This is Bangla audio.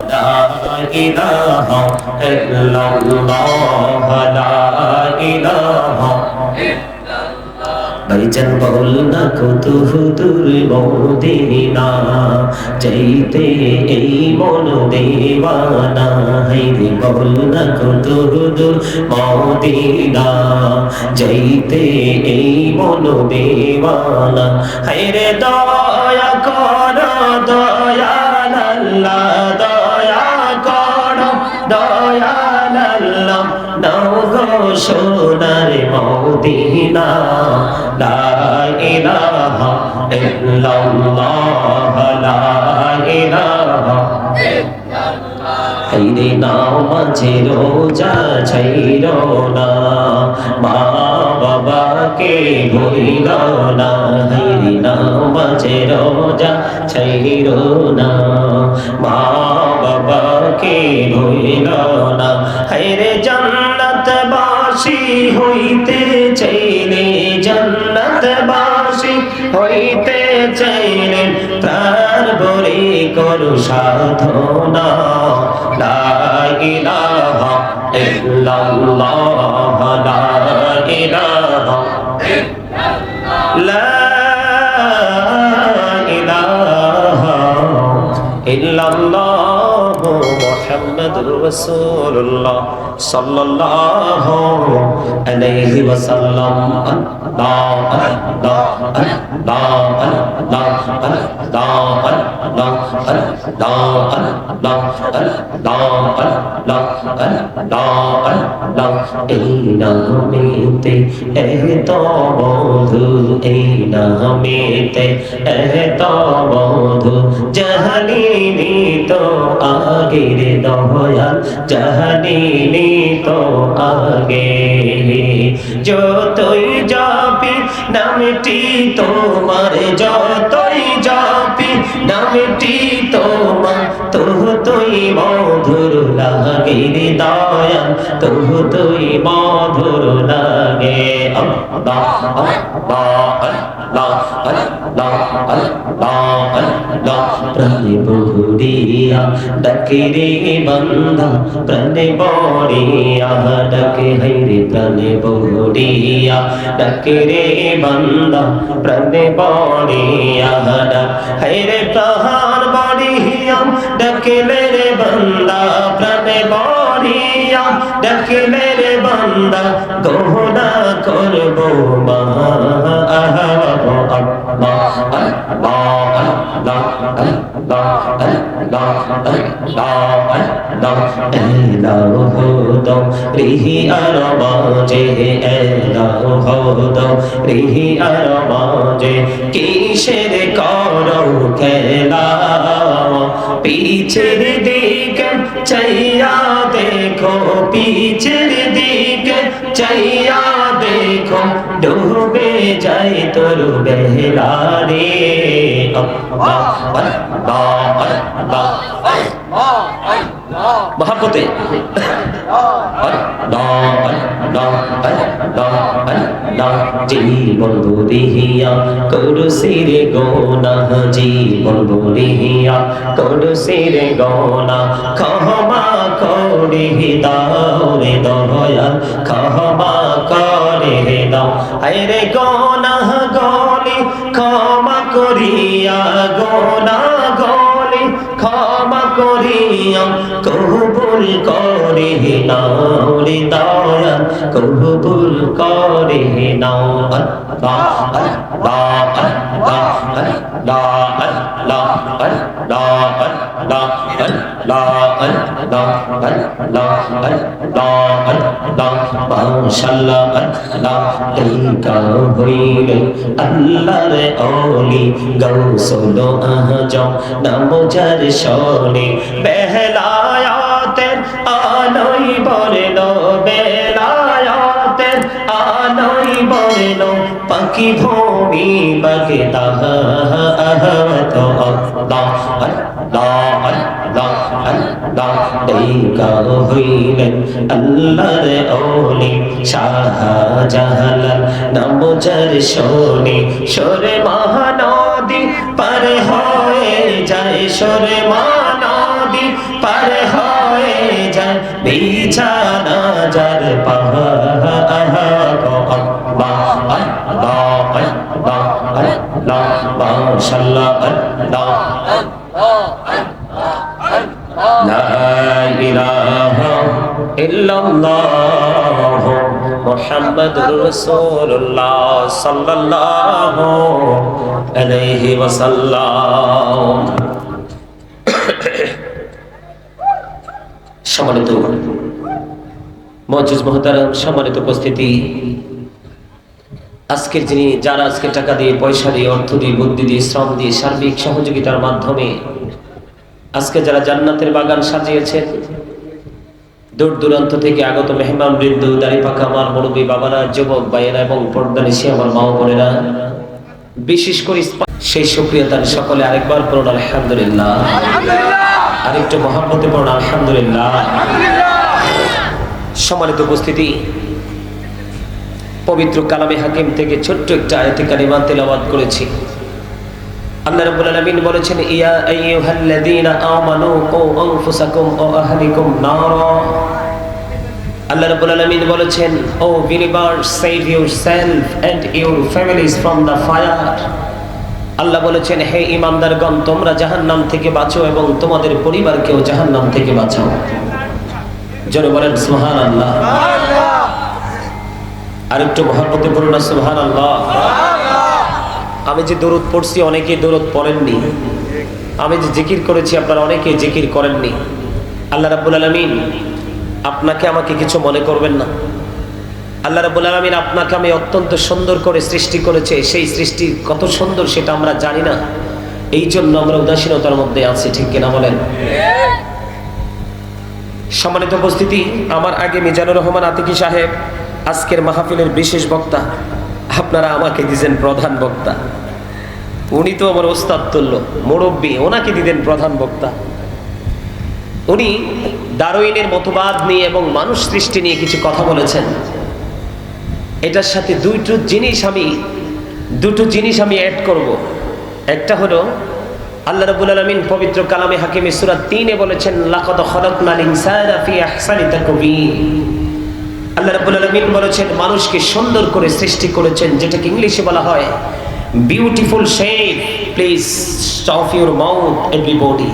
إله إلا الله لا إله ভাইজান বল না কত হুতুর মদিনা চাইতে এই মন দেওয়ানা হাইরে বল না কত হুতুর মদিনা চাইতে এই মন দেওয়ানা হাইরে দয়া কর দয়াল আল্লাহ সোনার মদিনা, লা ইলাহা ইল্লাল্লাহ, লা ইলাহা হাইরে নাও মাঝে রোজা ছাইর না, মা বাবাকে ভুইল না। হাইরে নাও মাঝে রোজা ছাইর না, মা বাবাকে ভুইল না। হাইরে বাসি হইতে চাইলে জান্নাত বাসি হইতে চাইলে ভরে করু সাধনা। লা ইল্লাল্লাহ লা ইলাহা ইল্লাল্লাহ। মুহাম্মাদুর রাসূলুল্লাহ সাল্লাল্লাহু আলাইহি ওয়াসাল্লাম। আল্লাহ আল্লাহ আল্লাহ আল্লাহ আল্লাহ আল্লাহ আল্লাহ আল্লাহ আল্লাহ আল্লাহ আল্লাহ এই নামেতে এত বন্ধু এই নামেতে এত বন্ধু জাহালিনি তো আগের দয়াল জাহালিনি তো আগে। যতই যাবি নামটি তোমার, যতই যাবি নামটি তোমার তবু তুই মধুর লাগে দয়াল তবু তুই মধুর লাগে। প্রাণে বহুরিয়া ডাকে রে বন্ধা প্রাণে বড়িয়া ডাকে হাইরে প্রাণে বহুরিয়া ডাকে রে বন্ধা প্রাণে করিয়া দেখি মেরে বান্দা গোনা করব রিহি আর বাজে রিহি আর বাজে কিসের কর খেলা পিছের দিকে চাইয়া দেখো পিছের দিকে চাইয়া দেখো ডুবে যাই তোর বেহলা রে আল্লাহ আল্লাহ আল্লাহ মহাপতে জীবন বলিয়া করু সিরে গোনা জীবন বলিয়া করু সিরে গোনা ক্ষমা করে দাও রে দয়াল, ক্ষমা করে দাও। আরে গোনা গলি, ক্ষমা করিয়া গোনা করিয়া কবুল করে নাও রে দয়াল কবুল করে নাও আল্লাহ আল্লাহ আল্লাহ আল্লাহ আল্লাহ আল্লাহ মাশাল্লাহ আল্লাহ ইনকা হইলে, আল্লাহর অলি গৌসল আজম নাম যার শনি, বেহলায়াতের আলোই বলে বেলা আলোই বলল পাখি ভূমি বাগে মহানদী পার হয়ে যায়, সরে মহানদী পার হয়ে যায়। বিছানা যার পাহা মুহাম্মাদুর সাল্লাল্লাহু আলাইহি ওয়াসাল্লাম। সম্মানিত মহতারাম, সম্মানিত উপস্থিতি। আজকের যিনি, যারা আজকে টাকা দিয়ে, পয়সা দিয়ে, অর্থ দিয়ে, বুদ্ধি দিয়ে, শ্রম দিয়ে, সার্বিক সহযোগিতার মাধ্যমে আজকে যারা জান্নাতের বাগান সাজিয়েছেন দূর দূরান্ত থেকে আগত মেহমান বৃন্দ দাড়ি পাকা আমার মুরব্বী বাবারা যুবক ভাইয়েরা এবং পর্দানিসি আমার মা বোনেরা বিশেষ করে সেই সুক্রিয়া তার সকলে আরেকবার পড়ুন আলহামদুলিল্লাহ। আরেকটু মহাব্বতে পড়ুন আলহামদুলিল্লাহ। সম্মানিত উপস্থিতি পবিত্র কালামে হাকিম থেকে ছোট্ট একটা আয়াতে কারিমা তেলাওয়াত করেছি। আল্লাহ রাব্বুল আলামিন বলেছেন ইয়া আইয়ুহাল্লাযীনা আমানু কু আনফুসাকুম ওয়া আহলিকুম নারা। আল্লাহ রাব্বুল আলামিন বলেছেন, O believers save yourself and your families from the fire আল্লাহ বলেছেন, হে ইমানদারগণ, তোমরা জাহান্নাম থেকে বাঁচো এবং তোমাদের পরিবারকেও জাহান্নাম থেকে বাঁচাও। জোরে বলেন, সুবহানাল্লাহ। আরেকটু মহব্বতে পড়ুন না সুবহানাল্লাহ। আমি যে দরুদ পড়ছি, অনেকে দরুদ পড়েননি। আমি যে জিকির করেছি, আপনারা অনেকে জিকির করেননি। আল্লাহ রাব্বুল আলামিন আপনাকে আমাকে কিছু মনে করবেন না। আল্লাহ রাব্বুল আলামিন আপনাকে আমি অত্যন্ত সুন্দর করে সৃষ্টি করেছে। সেই সৃষ্টি কত সুন্দর সেটা আমরা জানি না। এই জন্য আমরা উদাসীনতার মধ্যে আছি, ঠিক কিনা বলেন? সম্মানিত উপস্থিতি, আমার আগে মিজানুর রহমান আতিকি সাহেব, আজকের মাহফিলের বিশেষ বক্তা, আপনারা আমাকে দিয়েছেন প্রধান বক্তা। উনি তো আমার ওস্তাদ তুল্য, মুরব্বী, ওনাকে দিলেন প্রধান বক্তা। উনি দারুইনের মতবাদ নিয়ে এবং মানুষ সৃষ্টি নিয়ে কিছু কথা বলেছেন। এটার সাথে দুইটো জিনিস আমি, দুটো জিনিস আমি অ্যাড করব। একটা হলো, আল্লাহ রাব্বুল আলামিন পবিত্র কালামে হাকিমে সূরা 3 এ বলেছেন, লাকাদ খালাকনাল ইনসানা ফি আহসানি তাকবীর আল্লাহ রাব্বুল আলামিন বলেছেন, মানুষকে সুন্দর করে সৃষ্টি করেছেন, যেটাকে ইংলিশে বলা হয় beautiful shape please stop your mouth everybody